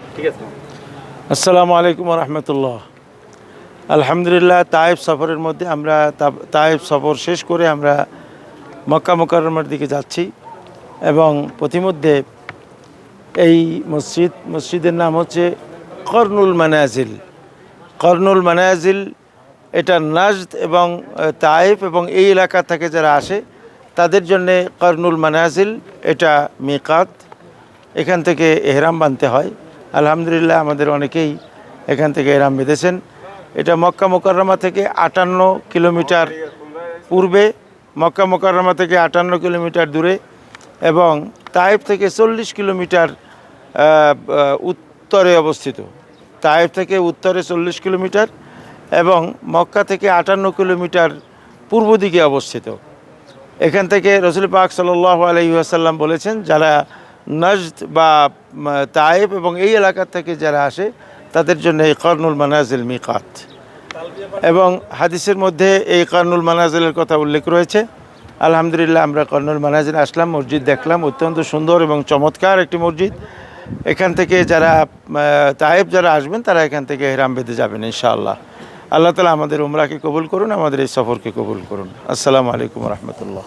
ঠিক আছে। আসসালামু আলাইকুম রহমতুল্লাহ আলহামদুলিল্লাহ, তায়েব সফরের মধ্যে আমরা তায়েব সফর শেষ করে আমরা মক্কা মোকাররমার দিকে যাচ্ছি এবং প্রতিমধ্যে এই মসজিদ, মসজিদের নাম হচ্ছে কর্নুল মানাজিল। কর্নুল মানাজিল, এটা নাজদ এবং তায়েফ এবং এই এলাকা থেকে যারা আসে, তাদের জন্যে কর্নুল মানাজিল এটা মিকাত। এখান থেকে এহরাম বানতে হয়। আলহামদুলিল্লাহ আমাদের অনেকেই এখান থেকে এরাম বেঁধেছেন। এটা মক্কা মোকাররমা থেকে আটান্ন কিলোমিটার পূর্বে, মক্কা মোকাররমা থেকে আটান্ন কিলোমিটার দূরে এবং তায়েফ থেকে চল্লিশ কিলোমিটার উত্তরে অবস্থিত। তায়েফ থেকে উত্তরে চল্লিশ কিলোমিটার এবং মক্কা থেকে আটান্ন কিলোমিটার পূর্ব দিকে অবস্থিত। এখান থেকে রসুল পাক সাল্লাহ আলহিহাসাল্লাম বলেছেন, যারা নজদ বা তায়েব এবং এই এলাকা থেকে যারা আসে, তাদের জন্য এই কর্নুল মানাজিল মিকাত। এবং হাদিসের মধ্যে এই কর্নুল মানাজিলের কথা উল্লেখ রয়েছে। আলহামদুলিল্লাহ, আমরা কর্নুল মানাজিল আসলাম, মসজিদ দেখলাম, অত্যন্ত সুন্দর এবং চমৎকার একটি মসজিদ। এখান থেকে যারা তায়েব যারা আসবেন, তারা এখান থেকে হেরাম বেঁধে যাবেন, ইনশাআল্লাহ। আল্লাহ তালা আমাদের উমরাকে কবুল করুন, আমাদের এই সফরকে কবুল করুন। আসসালামু আলাইকুম রহমতুল্লাহ।